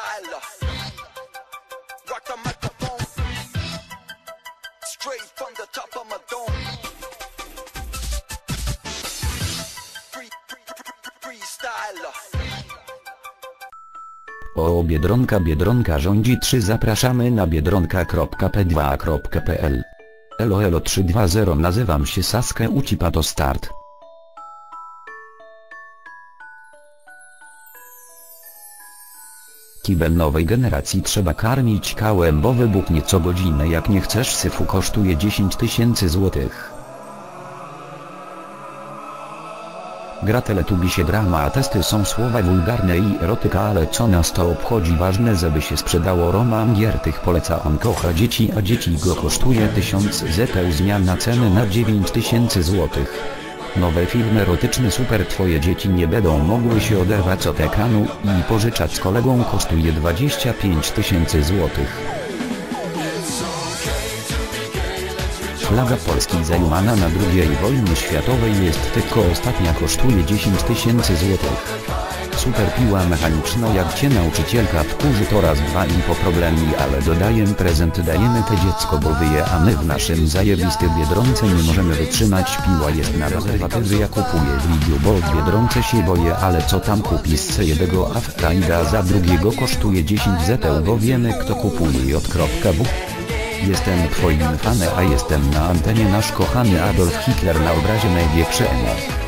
freestyler. Rock the microphone. Straight from the top of my dome. O Biedronka Biedronka rządzi 3 zapraszamy na biedronka.p2.pl Elo elo 320 nazywam się Saskę Ucipa to start. Kibel nowej generacji trzeba karmić kałem bo wybuchnie co godzinę jak nie chcesz syfu kosztuje 10 tysięcy złotych. Gra Teletubisie drama a testy są słowa wulgarne i erotyka ale co nas to obchodzi ważne żeby się sprzedało Roman Giertych poleca on kocha dzieci a dzieci go kosztuje 1000 zeteł zmiana ceny na 9000 złotych. Nowe filmy erotyczne super twoje dzieci nie będą mogły się oderwać od ekranu i pożyczać z kolegą kosztuje 25 tysięcy złotych. Flaga Polski zajmana na II wojnie światowej jest tylko ostatnia kosztuje 10 tysięcy złotych. Super piła mechaniczna jak cię nauczycielka wkurzy to raz dwa i po problemi ale dodaję prezent dajemy te dziecko bo wyje a my w naszym zajebisty Biedronce nie możemy wytrzymać piła jest na rezerwatywy ja kupuję Lidiu bo w Biedronce się boję ale co tam kupi z jednego afraida za drugiego kosztuje 10 zeteł bo wiemy kto kupuje j.w Jestem twoim fanem a jestem na antenie nasz kochany Adolf Hitler na obrazie największy emo.